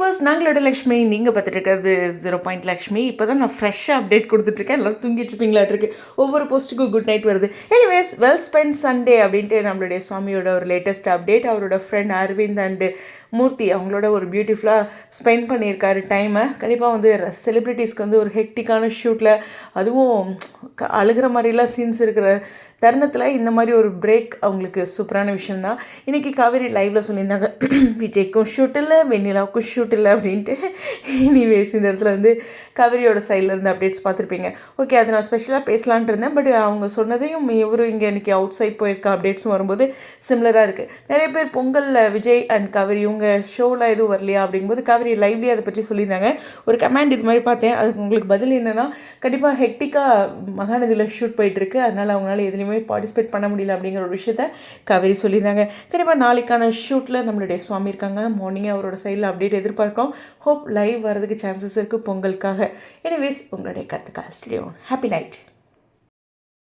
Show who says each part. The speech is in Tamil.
Speaker 1: வியூவர்ஸ் நாங்களோட லக்ஷ்மி நீங்கள் பார்த்துட்டு இருக்கிறது ஜீரோ பாயிண்ட் லக்ஷ்மி. இப்போ தான் நான் ஃப்ரெஷ்ஷாக அப்டேட் கொடுத்துட்ருக்கேன் எல்லோரும் தூங்கிட்டு இருப்பீங்களாட்டு இருக்கு ஒவ்வொரு போஸ்ட்டுக்கும் குட் நைட் வருது. எனிவேஸ் வெல் ஸ்பெண்ட் சண்டே அப்படின்ட்டு நம்மளுடைய சுவாமியோட ஒரு லேட்டஸ்ட் அப்டேட் அவரோட ஃப்ரெண்ட் அரவிந்த் அண்டு மூர்த்தி அவங்களோட ஒரு பியூட்டிஃபுல்லாக ஸ்பெண்ட் பண்ணியிருக்காரு டைமை கண்டிப்பாக வந்து செலிப்ரிட்டிஸ்க்கு வந்து ஒரு ஹெக்டிக்கான ஷூட்டில் அதுவும் க- அழுகிற மாதிரிலாம் சீன்ஸ் இருக்கிற தருணத்தில் இந்த மாதிரி ஒரு பிரேக் அவங்களுக்கு சூப்பரான விஷயம்தான். இன்றைக்கி காவேரி லைவில் சொல்லியிருந்தாங்க விஜய்க்கும் ஷூட் இல்லை வெண்ணிலாவுக்கும் ஷூட் இல்லை அப்படின்ட்டு. எனிவேஸ் இந்த இடத்துல வந்து காவேரியோட சைடில் இருந்து அப்டேட்ஸ் பார்த்துருப்பீங்க. ஓகே அதை நான் ஸ்பெஷலாக பேசலான்ட்டு இருந்தேன் பட் அவங்க சொன்னதையும் இவரும் இங்கே இன்றைக்கி அவுட் சைட் போயிருக்க அப்டேட்ஸும் வரும்போது சிம்லராக இருக்குது நிறைய பேர் பொங்கலில் விஜய் அண்ட் காவேரியும் உங்கள் ஷோவில் எதுவும் வரலையா அப்படிங்கும்போது காவிரி லைவ்லேயே அதை பற்றி சொல்லியிருந்தாங்க. ஒரு கமெண்ட் இது மாதிரி பார்த்தேன். அதுக்கு உங்களுக்கு பதில் என்னென்னா கண்டிப்பாக ஹெக்டிக்காக மகாநதியில் ஷூட் போயிட்டுருக்கு. அதனால் அவங்களால எதுலேயுமே பார்ட்டிசிபேட் பண்ண முடியல அப்படிங்கிற ஒரு விஷயத்த காவேரி சொல்லியிருந்தாங்க. கண்டிப்பாக நாளைக்கான ஷூட்டில் நம்மளுடைய சுவாமி இருக்காங்க. மார்னிங்கே அவரோட சைடில் அப்டேட் எதிர்பார்க்கிறோம். ஹோப் லைவ் வரதுக்கு சான்சஸ் இருக்குது பொங்கலுக்காக. எனிவேஸ் உங்களுடைய கருத்துக்கள் ஸ்டேடியோன் ஹாப்பி நைட்